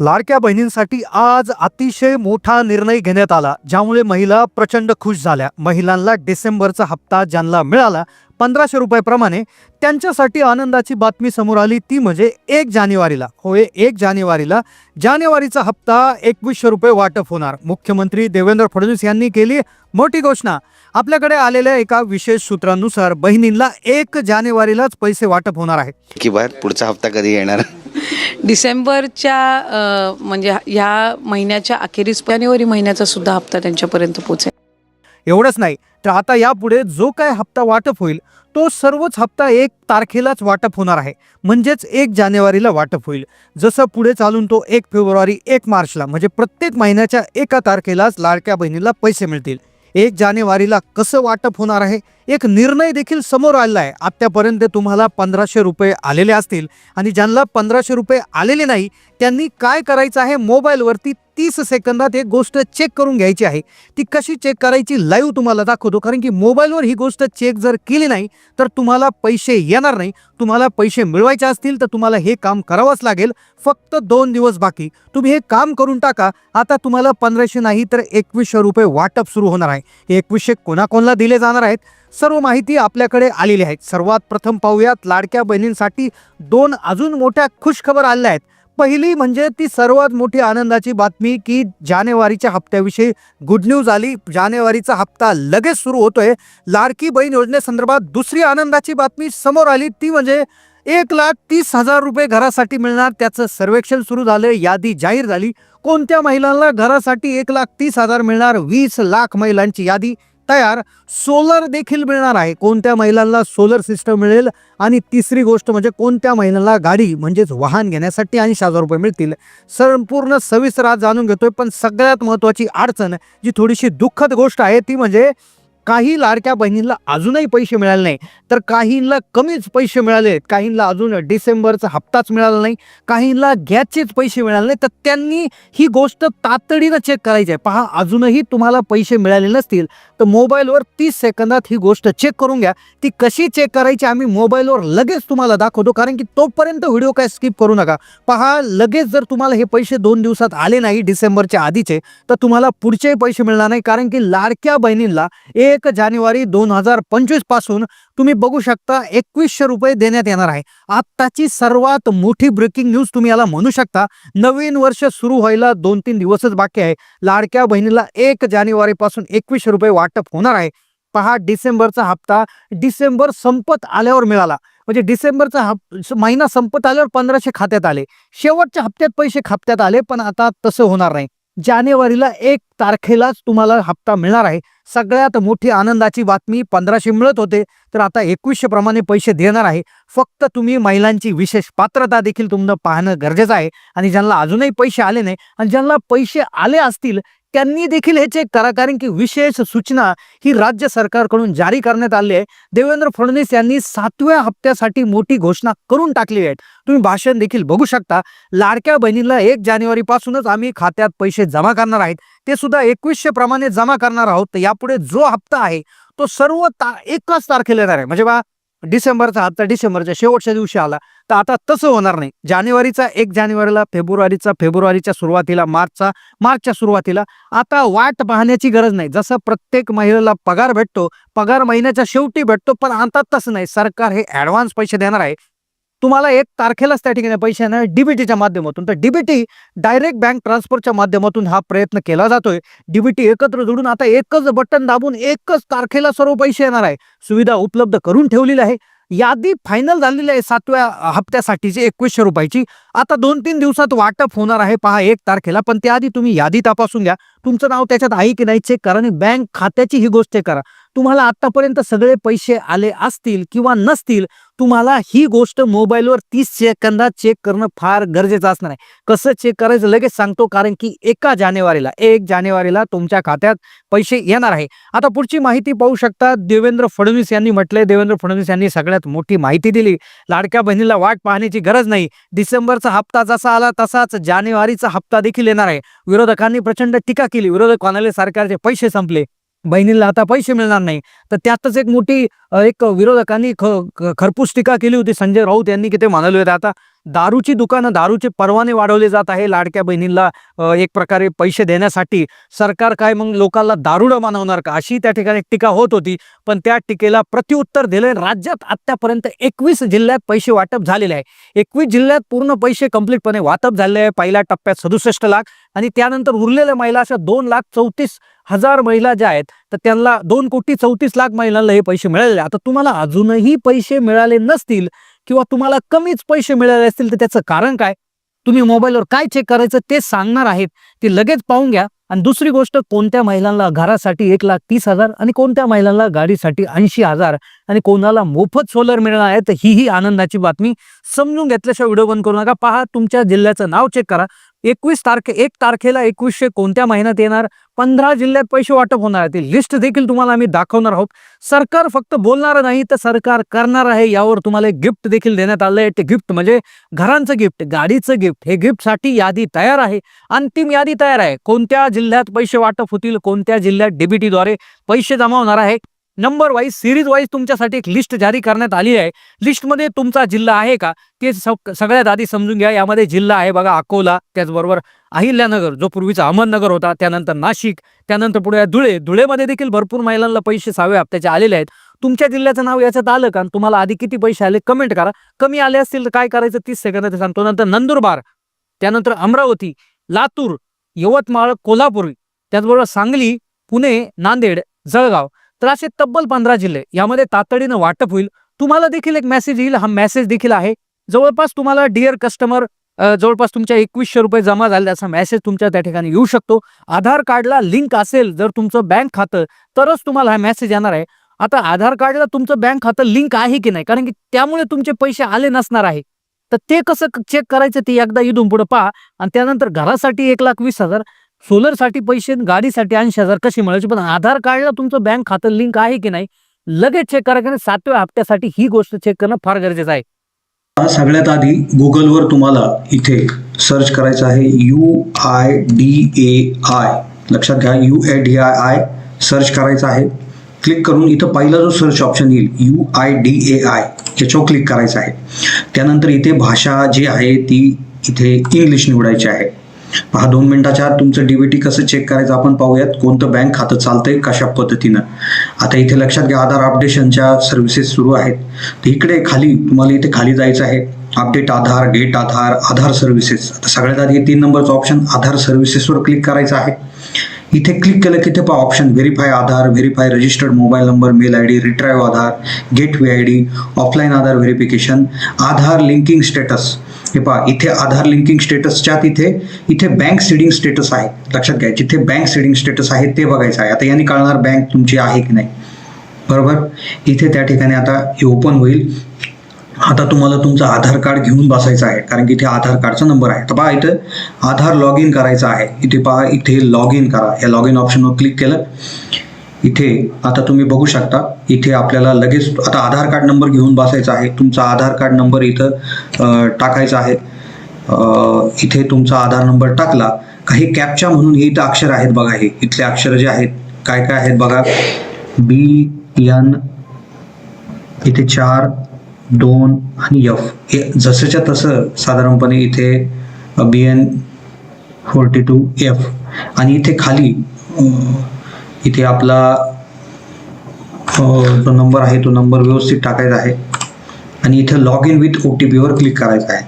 लाडक्या बहिणींसाठी आज अतिशय मोठा निर्णय घेण्यात आला ज्यामुळे महिला प्रचंड खुश झाल्या. महिलांना डिसेंबरचा हप्ता ज्यांना मिळाला पंधराशे रुपयाप्रमाणे त्यांच्यासाठी आनंदाची बातमी समोर आली. ती म्हणजे एक जानेवारीला. होय एक जानेवारीला जानेवारीचा हप्ता एकवीसशे रुपये वाटप होणार. मुख्यमंत्री देवेंद्र फडणवीस यांनी केली मोठी घोषणा. आपल्याकडे आलेल्या एका विशेष सूत्रानुसार बहिणींना एक जानेवारीलाच पैसे वाटप होणार आहे. की बाहेर पुढचा हप्ता कधी येणार? डिसेंबरच्या म्हणजे ह्या महिन्याच्या अखेरीस जानेवारी महिन्याचा सुद्धा हप्ता त्यांच्यापर्यंत पोहोचेल. एवढंच नाही तर आता यापुढे जो काय हप्ता वाटप होईल तो सर्वच हप्ता एक तारखेलाच वाटप होणार आहे. म्हणजेच एक जानेवारीला वाटप होईल. जसं पुढे चालून तो एक फेब्रुवारी एक मार्चला म्हणजे प्रत्येक महिन्याच्या एका तारखेलाच लाडक्या बहिणीला पैसे मिळतील. एक जानेवारीला कसं वाटप होणार आहे एक निर्णय देखील समोर आलेला आहे आत्तापर्यंत तुम्हाला पंधराशे रुपये आलेले असतील आणि ज्यांना पंधराशे रुपये आलेले नाही त्यांनी काय करायचं आहे? मोबाईलवरती तीस सेकंदात एक गोष्ट चेक करून घ्यायची आहे. ती कशी चेक करायची लाईव्ह तुम्हाला दाखवतो. कारण की मोबाईलवर ही गोष्ट चेक जर केली नाही तर तुम्हाला पैसे येणार नाही. तुम्हाला पैसे मिळवायचे असतील तर तुम्हाला हे काम करावंच लागेल. फक्त दोन दिवस बाकी. तुम्ही हे काम करून टाका. आता तुम्हाला पंधराशे नाही तर एकवीसशे रुपये वाटप सुरू होणार आहे. हे एकवीसशे कोणाकोणाला दिले जाणार आहेत? सर्व माहिती आपल्याकडे आलेली आहे. सर्वात प्रथम पाहूयात लाडक्या बहिणींसाठी दोन अजून मोठ्या खुशखबर आल्या आहेत. पहिली म्हणजे ती सर्वात मोठी आनंदाची बातमी की जानेवारीच्या हप्त्याविषयी गुड न्यूज आली. जानेवारीचा हप्ता लगेच सुरू होतोय. लाडकी बहीण योजनेसंदर्भात दुसरी आनंदाची बातमी समोर आली. ती म्हणजे एक लाख तीस हजार रुपये घरासाठी मिळणार. त्याचं सर्वेक्षण सुरू झालं यादी जाहीर झाली. कोणत्या महिलांना घरासाठी एक लाख तीस हजार मिळणार? वीस लाख महिलांची यादी. तयार सोलर देखील मिळणार आहे. कोणत्या महिलांना सोलर सिस्टम मिळेल? आणि तिसरी गोष्ट म्हणजे कोणत्या महिलांना गाडी म्हणजेच वाहन घेण्यासाठी ऐंशी हजार रुपये मिळतील? संपूर्ण सविस्तर आज जाणून घेतोय पण सगळ्यात महत्त्वाची अडचण जी थोडीशी दुःखद गोष्ट आहे ती म्हणजे काही लाडक्या बहिणींना अजूनही पैसे मिळाले नाही. तर काहींना कमीच पैसे मिळाले. काहींना अजून डिसेंबरचा हप्ताच मिळाला नाही. काहींना गॅसचेच पैसे मिळाले नाही. तर त्यांनी ही गोष्ट तातडीनं चेक करायची आहे. पहा अजूनही तुम्हाला पैसे मिळाले नसतील तर मोबाईलवर तीस सेकंदात ही गोष्ट चेक करून घ्या. ती कशी चेक करायची आम्ही मोबाईलवर लगेच तुम्हाला दाखवतो. कारण की तोपर्यंत व्हिडिओ काय स्किप करू नका. पहा लगेच जर तुम्हाला हे पैसे दोन दिवसात आले नाही डिसेंबरच्या आधीचे तर तुम्हाला पुढचेही पैसे मिळणार नाही. कारण की लाडक्या बहिणींना एक जानेवारी दोन हजार पंचवीसपासून तुम्ही बघू शकता एकवीसशे रुपये देण्यात येणार आहे. आत्ताची सर्वात मोठी ब्रेकिंग न्यूज तुम्ही याला म्हणू शकता. नवीन वर्ष सुरू व्हायला दोन तीन दिवसच बाकी आहे. लाडक्या बहिणीला एक जानेवारीपासून एकवीसशे रुपये वाटप होणार आहे. पहा डिसेंबरचा हप्ता. डिसेंबर संपत आल्यावर मिळाला. म्हणजे डिसेंबरचा हप महिना संपत आल्यावर पंधराशे खात्यात आले. शेवटच्या हप्त्यात पैसे खात्यात आले पण आता तसं होणार नाही. जानेवारीला एक तारखेलाच तुम्हाला हप्ता मिळणार आहे. सगळ्यात मोठी आनंदाची बातमी पंधराशे मिळत होते तर आता एकवीसशे प्रमाणे पैसे देणार आहे. फक्त तुम्ही महिलांची विशेष पात्रता देखील तुमनं पाहणं गरजेचं आहे. आणि ज्यांना अजूनही पैसे आले नाही आणि ज्यांना पैसे आले असतील त्यांनी देखील हे चेक करा. कारण की विशेष सूचना ही राज्य सरकारकडून जारी करण्यात आली आहे. देवेंद्र फडणवीस यांनी सातव्या हप्त्यासाठी मोठी घोषणा करून टाकली आहे. तुम्ही भाषण देखील बघू शकता. लाडक्या बहिणीला एक जानेवारी पासूनच आम्ही खात्यात पैसे जमा करणार आहेत. ते सुद्धा एकवीसशे प्रमाणे जमा करणार आहोत. तर यापुढे जो हप्ता आहे तो सर्व ता एकाच तारखेला येणार आहे. म्हणजे बा डिसेंबरचा हप्ता डिसेंबरच्या शेवटच्या दिवशी आला. तर आता तसं होणार नाही. जानेवारीचा एक जानेवारीला फेब्रुवारीचा फेब्रुवारीच्या सुरुवातीला मार्चचा मार्चच्या सुरुवातीला. आता वाट पाहण्याची गरज नाही. जसं प्रत्येक महिलेला पगार भेटतो पगार महिन्याच्या शेवटी भेटतो पण आता तसं नाही. सरकार हे ॲडव्हान्स पैसे देणार आहे. तुम्हाला एक तारखेलाच त्या ठिकाणी पैसे येणार. डीबीटीच्या माध्यमातून. तर डीबीटी डायरेक्ट बँक ट्रान्सफरच्या माध्यमातून हा प्रयत्न केला जातोय. डीबीटी एकत्र जोडून आता एकच बटन दाबून एकच तारखेला सर्व पैसे येणार आहे. सुविधा उपलब्ध करून ठेवलेली आहे. यादी फायनल झालेली आहे सातव्या हप्त्यासाठीची एकवीसशे रुपयाची. आता दोन तीन दिवसात वाटप होणार आहे. पहा एक तारखेला. पण त्याआधी तुम्ही यादी तपासून घ्या. तुमचं नाव त्याच्यात आहे की नाही चेक करा आणि बँक खात्याची ही गोष्ट करा. तुम्हाला आतापर्यंत सगळे पैसे आले असतील किंवा नसतील तुम्हाला ही गोष्ट मोबाईलवर तीस सेकंदात चेक करणं फार गरजेचं असणार आहे. कसं चेक करायचं लगेच सांगतो कारण की एका जानेवारीला एक जानेवारीला तुमच्या खात्यात पैसे येणार आहे. आता पुढची माहिती पाहू शकता देवेंद्र फडणवीस यांनी म्हटलंय देवेंद्र फडणवीस यांनी सगळ्यात मोठी माहिती दिली. लाडक्या बहिणीला वाट पाहण्याची गरज नाही. डिसेंबरचा हप्ता जसा आला तसाच जानेवारीचा हप्ता देखील येणार आहे. विरोधकांनी प्रचंड टीका केली विरोधक म्हणाले सरकारचे पैसे संपले? बहिणीला आता पैसे मिळणार नाही. तर त्यातच एक मोठी एक विरोधकांनी ख ख- खरपूस टीका केली होती. संजय राऊत यांनी की ते म्हणाले होते आता दारूची दुकानं दारूचे परवाने वाढवले जात आहे लाडक्या बहिणींना एक प्रकारे पैसे देण्यासाठी. सरकार काय मग लोकांना दारुडं मानवणार का? अशी त्या ठिकाणी टीका होत होती पण त्या टीकेला प्रत्युत्तर दिले राज्यात आत्तापर्यंत एकवीस जिल्ह्यात पैसे वाटप झालेले आहे. एकवीस जिल्ह्यात पूर्ण पैसे कम्प्लीटपणे वाटप झालेले आहे पहिल्या टप्प्यात सदुसष्ट लाख आणि त्यानंतर उरलेल्या महिला अशा दोन लाख चौतीस हजार महिला ज्या आहेत तर त्यांना दोन कोटी चौतीस लाख महिलांना हे पैसे मिळालेले आता तुम्हाला अजूनही पैसे मिळाले नसतील किंवा तुम्हाला कमीच पैसे मिळाले असतील तर त्याचं कारण काय? तुम्ही मोबाईलवर काय चेक करायचं ते सांगणार आहेत. ते लगेच पाहून घ्या. आणि दुसरी गोष्ट कोणत्या महिलांना घरासाठी एक लाख तीस हजार आणि कोणत्या महिलांना गाडीसाठी ऐंशी हजार आणि कोणाला मोफत सोलर मिळणार आहे तर ही ही आनंदाची बातमी समजून घेतल्याशिवाय व्हिडिओ बंद करू नका. पहा तुमच्या जिल्ह्याचं नाव चेक करा. एकवीस तारखे एक तारखेला एकवीसशे कोणत्या महिन्यात येणार? पंधरा जिल्ह्यात पैसे वाटप होणार आहे ती लिस्ट देखील तुम्हाला आम्ही दाखवणार आहोत. सरकार फक्त बोलणार नाही तर सरकार करणार आहे. यावर तुम्हाला एक गिफ्ट देखील देण्यात आलं आहे ते गिफ्ट म्हणजे घरांचं गिफ्ट गाडीचं गिफ्ट हे गिफ्टसाठी यादी तयार आहे. अंतिम यादी तयार आहे. कोणत्या जिल्ह्यात पैसे वाटप होतील? कोणत्या जिल्ह्यात डीबीटीद्वारे पैसे जमा होणार आहे? नंबर वाईज सिरीज वाईज तुमच्यासाठी एक लिस्ट जारी करण्यात आली आहे. लिस्टमध्ये तुमचा जिल्हा आहे का? ते सग- सगळ्यात आधी समजून घ्या. यामध्ये जिल्हा आहे बघा अकोला त्याचबरोबर अहिल्यानगर जो पूर्वीचा अहमदनगर होता त्यानंतर नाशिक त्यानंतर पुढे धुळे. धुळेमध्ये देखील भरपूर महिलांना पैसे सहाव्या हप्त्याचे आलेले आहेत. तुमच्या जिल्ह्याचं नाव याच्यात आलं का? आणि तुम्हाला आधी किती पैसे आले? कमेंट करा. कमी आले असतील तर काय करायचं? तीस सेकंदात सांगतो. नंतर नंदुरबार त्यानंतर अमरावती लातूर यवतमाळ कोल्हापूर त्याचबरोबर सांगली पुणे नांदेड जळगाव. तर असे तब्बल पंधरा जिल्हे यामध्ये तातडीनं वाटप होईल. तुम्हाला देखील एक मेसेज येईल. हा मेसेज देखील आहे. जवळपास तुम्हाला डिअर कस्टमर जवळपास तुमच्या एकवीसशे रुपये जमा झाले असा मेसेज तुमच्या त्या ठिकाणी येऊ शकतो. आधार कार्डला लिंक असेल जर तुमचं बँक खातं तरच तुम्हाला हा मेसेज येणार आहे. आता आधार कार्डला तुमचं बँक खातं लिंक आहे की नाही? कारण की त्यामुळे तुमचे पैसे आले नसणार आहे. तर ते कसं चेक करायचं ते एकदा इथून पुढे पहा. आणि त्यानंतर घरासाठी एक लाख वीस हजार. सोलरसाठी पैसे गाडीसाठी ऐंशी हजार कशी मिळायचे पण आधार कार्डला तुमचं बँक खातं लिंक आहे की नाही? लगेच चेक करा कारण सातव्या हप्त्यासाठी ही गोष्ट चेक करणं फार गरजेचं आहे. सगळ्यात आधी गुगलवर तुम्हाला इथे सर्च करायचं आहे U I D A I लक्षात घ्या U A D I I search करायचं आहे. क्लिक करून इथं पहिला जो सर्च ऑप्शन येईल U I D A I याच्यावर क्लिक करायचं आहे. त्यानंतर इथे भाषा जी आहे ती इथे इंग्लिश निवडायची आहे. पहा दोन मिनिटाच्या आत तुमचं डीबीटी कसं चेक करायचं आपण पाहूयात. कोणतं बँक खातं चालतंय कशा पद्धतीनं? आता इथे लक्षात घ्या आधार अपडेशनच्या सर्व्हिसेस सुरू आहेत. तर इकडे खाली तुम्हाला इथे खाली जायचं आहे. Update Aadhaar get Aadhaar Aadhaar services आता सगळ्यात आधी तीन नंबरचं ऑप्शन आधार सर्व्हिसेसवर क्लिक करायचं आहे. इथे क्लिक केलं की ते पहा option verify Aadhaar verify registered mobile number mail I D retrieve Aadhaar get V I D offline Aadhaar verification Aadhaar linking status हे पहा इथे आधार लिंकिंग स्टेटसच्या तिथे इथे बँक सीडिंग स्टेटस आहे. लक्षात घ्या जिथे बँक सीडिंग स्टेटस आहे ते बघायचं आहे. आता यांनी कळणार बँक तुमची आहे की नाही. बरोबर? इथे त्या ठिकाणी आता हे ओपन होईल. आता तुम्हाला तुमचं आधार कार्ड घेऊन बसायचं आहे कारण की इथे आधार कार्डचा नंबर आहे. तर पहा इथं आधार लॉग इन करायचं आहे. इथे पहा इथे लॉग इन करा. या लॉग इन ऑप्शनवर क्लिक केलं. इथे आता तुम्ही बघू शकता इथे आपल्याला लगेच आता आधार कार्ड नंबर घेऊन बसायचा आहे. तुमचा आधार कार्ड नंबर इथं टाकायचा आहे. इथे तुमचा आधार नंबर टाकला. काही कॅपच्या म्हणून हे इथं अक्षर आहेत बघा हे. इथले अक्षर जे आहेत काय काय आहेत बघा. बी एन इथे चार दोन आणि एफ हे जसंच्या तसं साधारणपणे इथे B N forty two F आणि इथे खाली इथे आपला जो नंबर आहे तो नंबर व्यवस्थित टाकायचा आहे. आणि इथे log in with O T पीवर क्लिक करायचं आहे.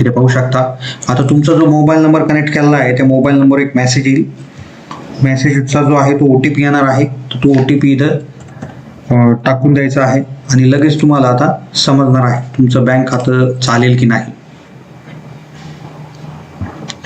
इथे पाहू शकता. आता तुमचा जो मोबाईल नंबर कनेक्ट केलेला आहे त्या मोबाईल नंबर एक मेसेज येईल. मेसेजचा जो आहे तो ओ टी पी येणार आहे. तर तो ओ टी पी इथं टाकून द्यायचा आहे. आणि लगेच तुम्हाला आता समजणार आहे तुमचं बँक खातं चालेल की नाही.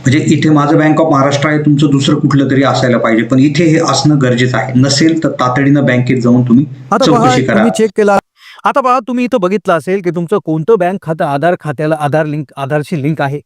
म्हणजे इथे माझं बँक ऑफ महाराष्ट्र आहे तुमचं दुसरं कुठलं तरी असायला पाहिजे. पण इथे हे असणं गरजेचं आहे. नसेल तर तातडीनं बँकेत जाऊन तुम्ही चौकशी करा. चेक केला. आता पहा तुम्ही इथं बघितलं असेल की तुमचं कोणतं बँक खातं आधार खात्याला आधार लिंक आधारशी लिंक आहे.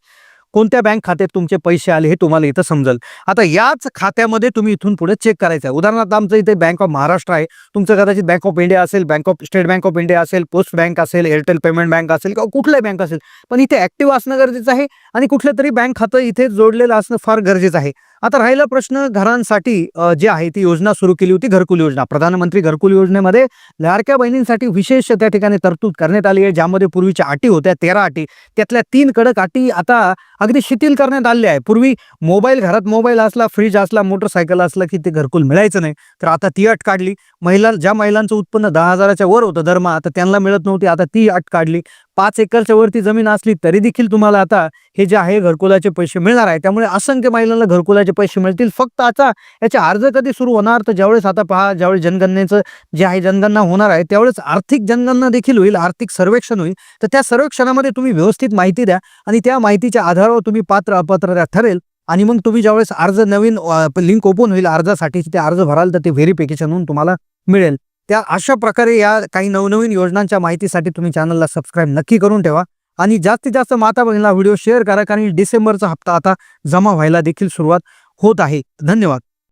कोणत्या बँक खात्यात तुमचे पैसे आले हे तुम्हाला इथं समजेल. आता याच खात्यामध्ये तुम्ही इथून पुढे चेक करायचं आहे. उदाहरणार्थ आमचं इथे बँक ऑफ महाराष्ट्र आहे. तुमचं कदाचित बँक ऑफ इंडिया असेल bank of state bank of India असेल पोस्ट बँक असेल एअरटेल पेमेंट बँक असेल किंवा कुठल्याही बँक असेल. पण इथे ऍक्टिव्ह असणं गरजेचं आहे आणि कुठलं तरी बँक खातं इथे जोडलेलं असणं फार गरजेचं आहे. आता राहिला प्रश्न घरांसाठी जे आहे ती योजना सुरू केली होती घरकुल योजना. प्रधानमंत्री घरकुल योजनेमध्ये लाडक्या बहिणींसाठी विशेष त्या ठिकाणी तरतूद करण्यात आली आहे ज्यामध्ये पूर्वीच्या अटी होत्या तेरा अटी. त्यातल्या तीन कडक अटी आता अगदी शिथिल करण्यात आले आहे. पूर्वी मोबाईल घरात मोबाईल असला फ्रीज असला मोटरसायकल असला की ते घरकुल मिळायचं नाही. तर आता ती अट काढली. महिला ज्या महिलांचं उत्पन्न दहा हजाराच्या वर होतं दरमहा आता त्यांना मिळत नव्हती आता ती अट काढली. पाच एकरच्या वरती जमीन असली तरी देखील तुम्हाला आता हे जे आहे घरकुलाचे पैसे मिळणार आहे. त्यामुळे असंख्य महिलांना घरकुलाचे पैसे मिळतील. फक्त आता याचे अर्ज कधी सुरू होणार? तर ज्यावेळेस आता पहा ज्यावेळेस जनगणनेचं जे आहे जनगणना होणार आहे त्यावेळेस आर्थिक जनगणना देखील होईल आर्थिक सर्वेक्षण होईल. तर त्या सर्वेक्षणामध्ये तुम्ही व्यवस्थित माहिती द्या आणि त्या माहितीच्या आधारावर तुम्ही पात्र अपात्र ठरेल. आणि मग तुम्ही ज्यावेळेस अर्ज नवीन लिंक ओपन होईल अर्जासाठी ते अर्ज भराल तर ते व्हेरिफिकेशन होऊन तुम्हाला मिळेल. त्या अशा प्रकारे या काही नवनवीन योजनांच्या माहितीसाठी तुम्ही चॅनलला सबस्क्राईब नक्की करून ठेवा. आणि जास्तीत जास्त माता बहिणीला व्हिडिओ शेअर करा कारण डिसेंबरचा हप्ता आता जमा व्हायला देखील सुरुवात होत आहे. धन्यवाद.